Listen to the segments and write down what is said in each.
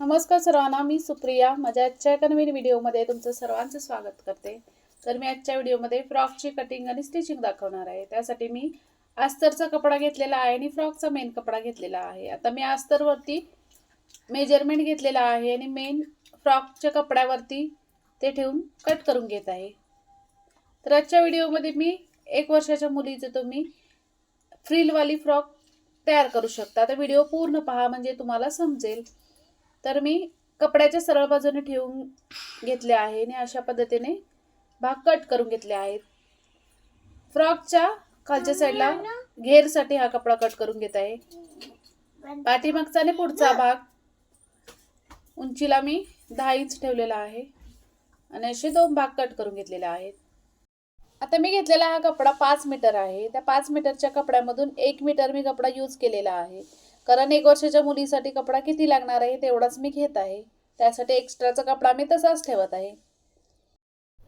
नमस्कार सर्वांना मी सुप्रिया. माझ्या आजच्या एका नवीन व्हिडिओमध्ये तुमचं सर्वांचं स्वागत करते. तर मी आजच्या व्हिडिओमध्ये फ्रॉकची कटिंग आणि स्टिचिंग दाखवणार आहे. त्यासाठी मी अस्तरचा कपडा घेतलेला आहे आणि फ्रॉकचा मेन कपडा घेतलेला आहे. आता मी अस्तरवरती मेजरमेंट घेतलेला आहे आणि मेन फ्रॉकच्या कपड्यावरती ते ठेवून कट करून घेत आहे. तर आजच्या व्हिडिओमध्ये मी एक वर्षाच्या मुलीचं तुम्ही फ्रिलवाली फ्रॉक तयार करू शकता. तर व्हिडिओ पूर्ण पहा म्हणजे तुम्हाला समजेल. तर मी कपड्याच्या सरळ बाजूने ठेवून घेतले आहे आणि अशा पद्धतीने भाग कट करून घेतले आहेत. फ्रॉकच्या खालच्या साईडला घेरसाठी हा कपडा कट करून घेत आहे. पाठीमागचा आणि पुढचा भाग उंचीला मी दहा इंच ठेवलेला आहे आणि असे दोन भाग कट करून घेतलेले आहेत. आता मी घेतलेला हा कपडा पाच मीटर आहे. त्या पाच मीटरच्या कपड्यामधून एक मीटर मी कपडा यूज केलेला आहे. कारण एक वर्षाच्या मुलीसाठी कपडा किती लागणार आहे तेवढाच मी घेत आहे. त्यासाठी एक्स्ट्राचा कपडा मी तसाच ठेवत आहे.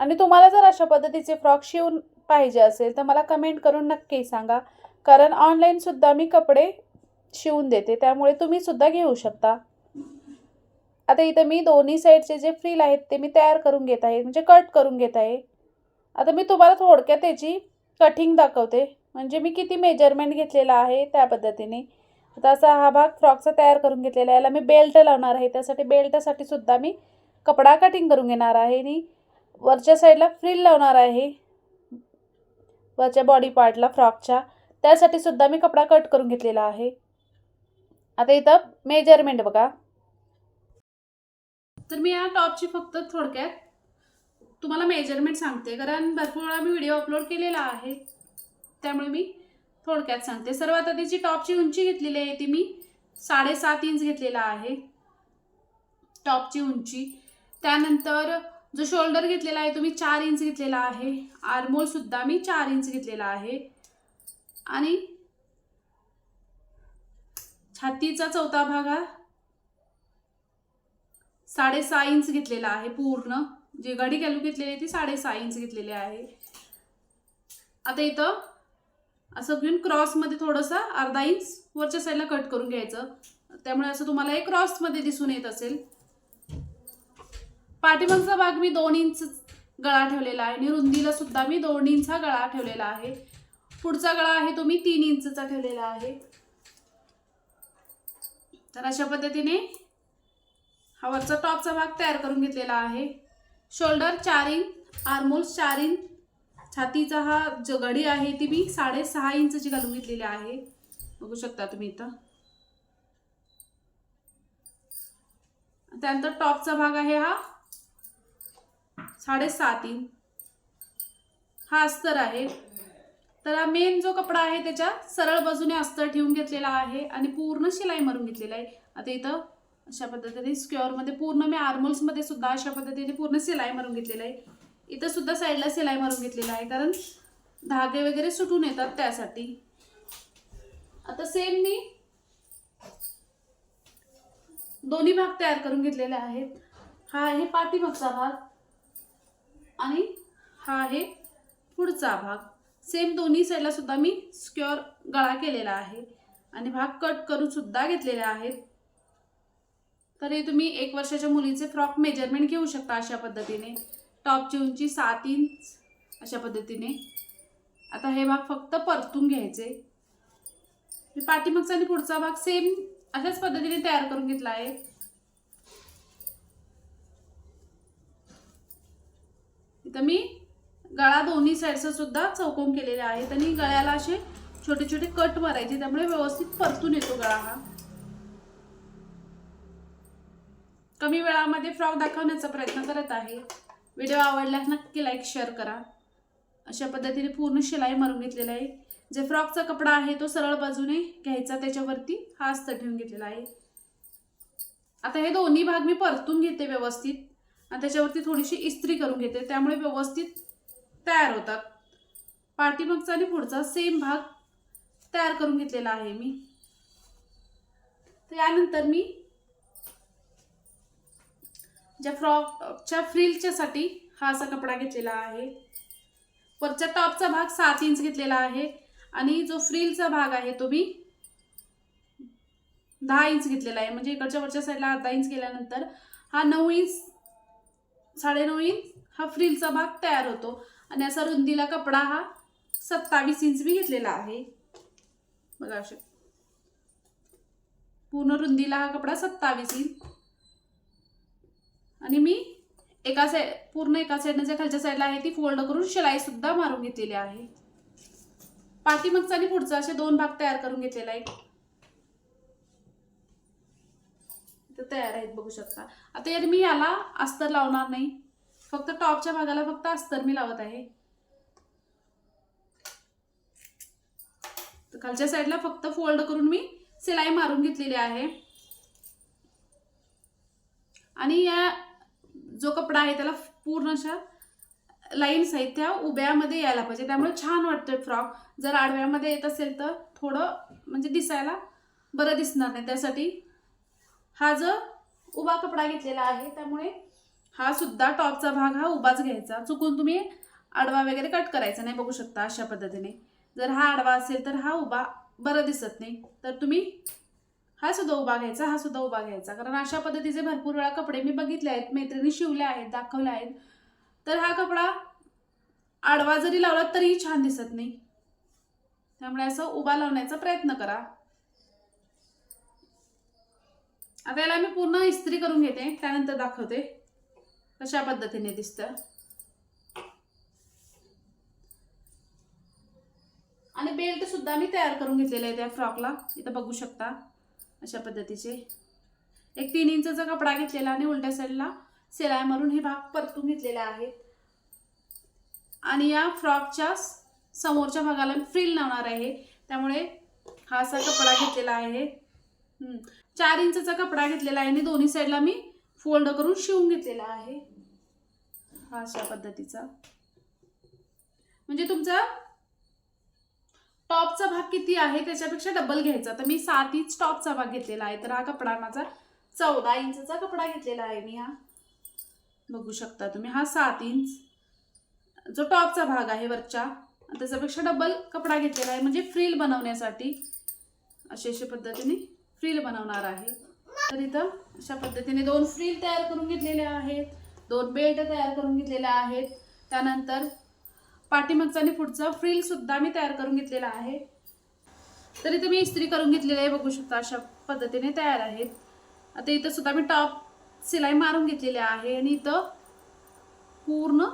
आणि तुम्हाला जर अशा पद्धतीचे फ्रॉक शिवून पाहिजे असेल तर मला कमेंट करून नक्की सांगा. कारण ऑनलाईनसुद्धा मी कपडे शिवून देते त्यामुळे तुम्हीसुद्धा घेऊ शकता. आता इथं मी दोन्ही साईडचे जे फ्रील आहेत ते मी तयार करून घेत आहे म्हणजे कट करून घेत आहे. आता मी तुम्हाला थोडक्यात त्याची कटिंग दाखवते. म्हणजे मी किती मेजरमेंट घेतलेला आहे त्या पद्धतीने. आता असा हा भाग फ्रॉकचा तयार करून घेतलेला आहे. याला मी बेल्ट लावणार आहे. त्यासाठी बेल्टसाठी सुद्धा मी कपडा कटिंग करून घेणार आहे. आणि वरच्या साईडला फ्रिल लावणार आहे. वरच्या बॉडी पार्टला फ्रॉकच्या. त्यासाठी सुद्धा मी कपडा कट करून घेतलेला आहे. आता इथं मेजरमेंट बघा. तर मी या टॉपची फक्त थोडक्यात तुम्हाला मेजरमेंट सांगते. कारण भरपूर वेळा मी व्हिडिओ अपलोड केलेला आहे. त्यामुळे मी थोडक्यात सांगते. सर्वात आधीची टॉपची उंची घेतलेली आहे ती मी साडेसात इंच घेतलेला आहे. टॉपची उंची. त्यानंतर जो शोल्डर घेतलेला आहे तो मी चार इंच घेतलेला आहे. आरमोलसुद्धा मी चार इंच घेतलेला आहे. आणि छातीचा चौथा भाग हा साडेसहा इंच घेतलेला आहे पूर्ण. जे गडी घालू घेतलेली आहे ती साडेसहा इंच घेतलेली आहे. आता इथं असं घेऊन क्रॉसमध्ये थोडंसं अर्धा इंच वरच्या साईडला कट करून घ्यायचं. त्यामुळे असं तुम्हाला एक क्रॉसमध्ये दिसून येत असेल. पाठीमागचा भाग मी दोन इंच गळा ठेवलेला आहे. आणि रुंदीला सुद्धा मी दोन इंच हा गळा ठेवलेला आहे. पुढचा गळा आहे तो मी तीन इंचचा ठेवलेला आहे. तर अशा पद्धतीने हा वरचा टॉपचा भाग तयार करून घेतलेला आहे. शोल्डर चार इंच आर्मोल्स चार इंच छातीचा हा जो गडी आहे ती मी साडेसहा इंचची घालून घेतलेली आहे. बघू शकता तुम्ही इथं. त्यानंतर टॉपचा भाग आहे हा साडेसात इंच. हा अस्तर आहे. तर हा मेन जो कपडा आहे त्याच्या सरळ बाजूने अस्तर ठेवून घेतलेला आहे आणि पूर्ण शिलाई मारून घेतलेला आहे. आता इथं अशा पद्धतीने स्क्युअरमध्ये पूर्ण मी आर्मोल्समध्ये सुद्धा अशा पद्धतीने पूर्ण शिलाई मारून घेतलेला आहे. इथं सुद्धा साईडला सिलाई मारून घेतलेला आहे कारण धागे वगैरे सुटून येतात त्यासाठी. आता सेम मी दोन्ही भाग तयार करून घेतलेले आहेत. हा आहे पाठीमागचा भाग आणि हा आहे पुढचा भाग. सेम दोन्ही साईडला सुद्धा मी स्क्युअर गळा केलेला आहे आणि भाग कट करून सुद्धा घेतलेले आहेत. तरी तुम्ही एक वर्षाच्या मुलीचे फ्रॉक मेजरमेंट घेऊ शकता अशा पद्धतीने. टॉपची उंची सात इंच अशा पद्धतीने. आता हे भाग फक्त परतून घ्यायचे. पाठीमागचा आणि पुढचा भाग सेम अशाच पद्धतीने तयार करून घेतला आहे. इथं मी गळा दोन्ही साईडचा सुद्धा चौकोन केलेला आहे. आणि गळ्याला असे छोटे छोटे कट मारायचे त्यामुळे व्यवस्थित परतून येतो गळा हा. कमी वेळामध्ये फ्रॉक दाखवण्याचा प्रयत्न करत आहे. व्हिडिओ आवडल्यास नक्की लाईक शेअर करा. अशा पद्धतीने पूर्ण शिलाई मारून घेतलेला आहे. जे फ्रॉकचा कपडा आहे तो सरळ बाजूने घ्यायचा त्याच्यावरती हा अस्तर ठेवून घेतलेला आहे. आता हे दोन्ही भाग मी परतून घेते व्यवस्थित. आणि त्याच्यावरती थोडीशी इस्त्री करून घेते. त्यामुळे व्यवस्थित तयार होतात. पाठीमागचा आणि पुढचा सेम भाग तयार करून घेतलेला आहे मी. त्यानंतर मी ज्या फ्रॉकच्या फ्रिलच्यासाठी हा असा कपडा घेतलेला आहे. वरच्या टॉपचा भाग सात इंच घेतलेला आहे आणि जो फ्रिलचा भाग आहे तो मी दहा इंच घेतलेला आहे. म्हणजे इकडच्या वरच्या साईडला अर्धा इंच केल्यानंतर हा नऊ इंच साडेनऊ इंच हा फ्रिलचा भाग तयार होतो. आणि असा रुंदीला कपडा हा सत्तावीस इंच मी घेतलेला आहे. बघा असे पूर्ण रुंदीला हा कपडा सत्तावीस इंच. आणि मी एका साईड पूर्ण एका साईडनं जे खालच्या साईडला आहे ती फोल्ड करून शिलाई सुद्धा मारून घेतलेली आहे. पाठीमागचा आणि पुढचा असे दोन भाग तयार करून घेतलेला आहे. तयार आहेत बघू शकता. आता यात मी याला अस्तर लावणार नाही. फक्त टॉपच्या भागाला फक्त अस्तर मी लावत आहे. खालच्या साईडला फक्त फोल्ड करून मी सिलाई मारून घेतलेली आहे. आणि या जो कपडा आहे त्याला पूर्ण अशा लाईन्स आहेत त्या उभ्यामध्ये यायला पाहिजे. त्यामुळे छान वाटतोय फ्रॉक जर आडव्यामध्ये येत असेल तर थोडं म्हणजे दिसायला बरं दिसणार नाही. त्यासाठी हा जो उभा कपडा घेतलेला आहे त्यामुळे हा सुद्धा टॉपचा भाग हा उभाच घ्यायचा. चुकून तुम्ही आडवा वगैरे कट करायचा नाही बघू शकता अशा पद्धतीने. जर हा आडवा असेल तर हा उभा बरं दिसत नाही. तर तुम्ही हा सुद्धा उभा घ्यायचा हा सुद्धा उभा घ्यायचा. कारण अशा पद्धतीचे भरपूर वेळा कपडे मी बघितले आहेत मैत्रिणी शिवले आहेत दाखवले आहेत. तर हा कपडा आडवा जरी लावला तरीही छान दिसत नाही. त्यामुळे असं उभा लावण्याचा प्रयत्न करा. आता याला मी पूर्ण इस्त्री करून घेते त्यानंतर दाखवते कशा पद्धतीने दिसतं. आणि बेल्ट सुद्धा मी तयार करून घेतलेला आहे त्या फ्रॉकला. इथं बघू शकता. अशा पद्धतीचे. एक तीन इंचचा कपडा घेतलेला आणि उलट्या साईडला सिलाई मारून हे भाग परतून घेतलेले आहेत आणि या फ्रॉकच्या समोरच्या भागाला मी फ्रिल लावणार आहे. त्यामुळे हा असा कपडा घेतलेला आहे. चार इंचचा कपडा घेतलेला आहे आणि दोन्ही साईडला मी फोल्ड करून शिवून घेतलेला आहे. हा अशा पद्धतीचा. म्हणजे तुमचा टॉपचा भाग किती आहे त्याच्यापेक्षा डबल घ्यायचा. तर मी सात इंच टॉपचा भाग घेतलेला आहे. तर हा कपडा माझा चौदा इंचचा कपडा घेतलेला आहे मी हा. बघू शकता तुम्ही हा सात इंच जो टॉपचा भाग आहे वरच्या त्याच्यापेक्षा डबल कपडा घेतलेला आहे. म्हणजे फ्रील बनवण्यासाठी असे अशा पद्धतीने फ्रील बनवणार आहे. तर इथं अशा पद्धतीने दोन फ्रील तयार करून घेतलेल्या आहेत. दोन बेल्ट तयार करून घेतलेल्या आहेत. त्यानंतर पाठीमागचा आणि पुढचा फ्रीलसुद्धा मी तयार करून घेतलेला आहे. तर इथं मी इस्त्री करून घेतलेली आहे बघू शकता अशा पद्धतीने तयार आहेत. आता इथं सुद्धा मी टॉप सिलाई मारून घेतलेली आहे आणि इथं पूर्ण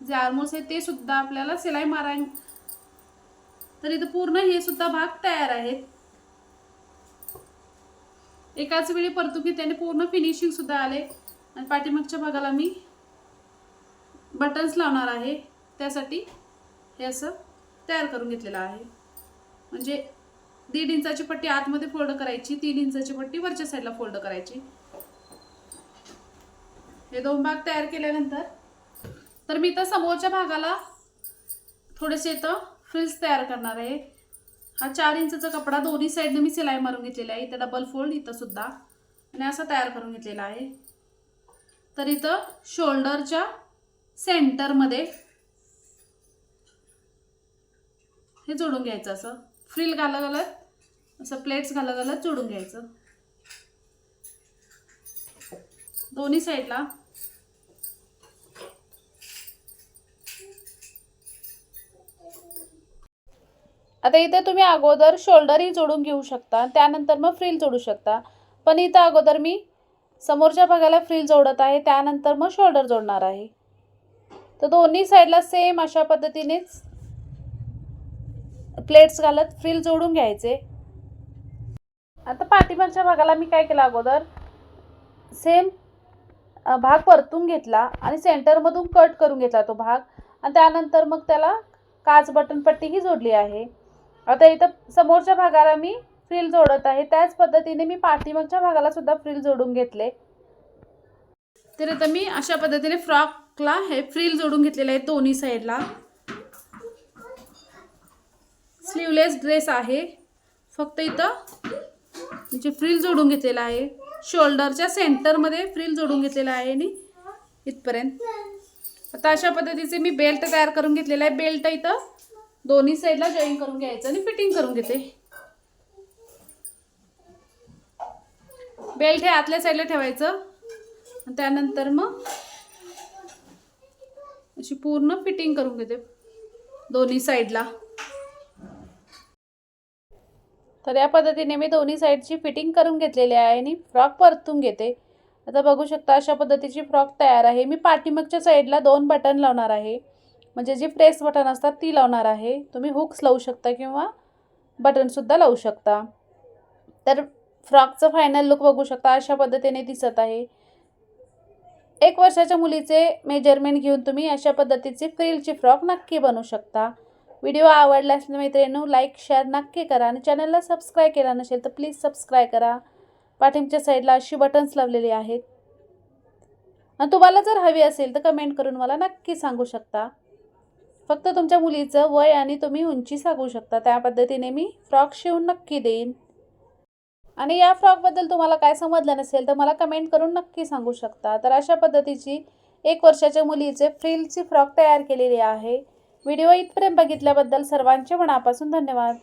जे आर्मोल्स आहेत ते सुद्धा आपल्याला सिलाई माराय तर इथं पूर्ण हे सुद्धा भाग तयार आहेत. एकाच वेळी परतून त्याने पूर्ण फिनिशिंग सुद्धा आले. आणि पाठीमागच्या भागाला मी बटन्स लावणार आहे. त्यासाठी हे असं तयार करून घेतलेलं आहे. म्हणजे दीड इंचाची पट्टी आतमध्ये फोल्ड करायची तीन इंचाची पट्टी वरच्या साईडला फोल्ड करायची. हे दोन भाग तयार केल्यानंतर तर मी इथं समोरच्या भागाला थोडेसे इथं फ्रिल्स तयार करणार आहे. हा चार इंचचा कपडा दोन्ही साईडने मी सिलाई मारून घेतलेला आहे. इथं डबल फोल्ड इथं सुद्धा. आणि असा तयार करून घेतलेला आहे. तर इथं शोल्डरच्या सेंटरमध्ये हे जोडून घ्यायचं असं. फ्रिल घाला घालत असं प्लेट्स घाला घालत जोडून घ्यायचं. दोन्ही साईडला. आता इथे तुम्ही अगोदर शोल्डरही जोडून घेऊ शकता. त्यानंतर मग फ्रिल जोडू शकता. पण इथं अगोदर मी समोरच्या भागाला फ्रिल जोडत आहे. त्यानंतर मग शोल्डर जोडणार आहे. तर दोन्ही साईडला सेम अशा पद्धतीनेच प्लेट्स घालत फ्रिल जोडून घ्यायचे. आता पाठीमागच्या भागाला मी काय केलं अगोदर? सेम भाग परतून घेतला आणि सेंटरमधून कट करून घेतला तो भाग. आणि त्यानंतर मग त्याला काच बटन पट्टीही जोडली आहे. आता इथं समोरच्या भागाला मी फ्रिल जोडत आहे. त्याच पद्धतीने मी पाठीमागच्या भागाला सुद्धा फ्रिल जोडून घेतले. तर इथं मी अशा पद्धतीने फ्रॉकला हे फ्रिल जोडून घेतलेले आहे दोन्ही साईडला स्लीवलेस ड्रेस आहे. फक्त इथं म्हणजे फ्रिल जोडून घेतलेला आहे. शोल्डरच्या सेंटरमध्ये फ्रिल जोडून घेतलेला आहे आणि इथपर्यंत. आता अशा पद्धतीचे मी बेल्ट तयार करून घेतलेला आहे. बेल्ट इथं दोन्ही साईडला जॉईन करून घ्यायचं आणि फिटिंग करून घेते. बेल्ट हे आतल्या साईडला ठेवायचं. त्यानंतर मग अशी पूर्ण फिटिंग करून घेते. दोन्ही साईडला तर या पद्धतीने मी दोन्ही साईडची फिटिंग करून घेतलेली आहे आणि फ्रॉक परतून घेते. आता बघू शकता अशा पद्धतीची फ्रॉक तयार आहे. मी पाठीमागच्या साईडला दोन बटन लावणार आहे. म्हणजे जी प्रेस बटन असतात ती लावणार आहे. तुम्ही हुक्स लावू शकता किंवा बटनसुद्धा लावू शकता. तर फ्रॉकचं फायनल लुक बघू शकता. अशा पद्धतीने दिसत आहे. एक वर्षाच्या मुलीचे मेजरमेंट घेऊन तुम्ही अशा पद्धतीची फ्रिलची फ्रॉक नक्की बनवू शकता. व्हिडिओ आवडल्यास मैत्रिणींनो लाईक शेअर नक्की करा आणि चॅनलला सबस्क्राईब केला नसेल तर प्लीज सबस्क्राईब करा. पाठिंबच्या साईडला अशी बटन्स लावलेली आहेत. आणि तुम्हाला जर हवी असेल तर कमेंट करून मला नक्की सांगू शकता. फक्त तुमच्या मुलीचं वय आणि तुम्ही उंची सांगू शकता. त्या पद्धतीने मी फ्रॉक शिवून नक्की देईन. आणि या फ्रॉकबद्दल तुम्हाला काय समजलं नसेल तर मला कमेंट करून नक्की सांगू शकता. तर अशा पद्धतीची एक वर्षाच्या मुलीचे फ्रिलची फ्रॉक तयार केलेली आहे. व्हिडिओ इथपर्यंत बघितल्याबद्दल सर्वांचे मनापासून धन्यवाद.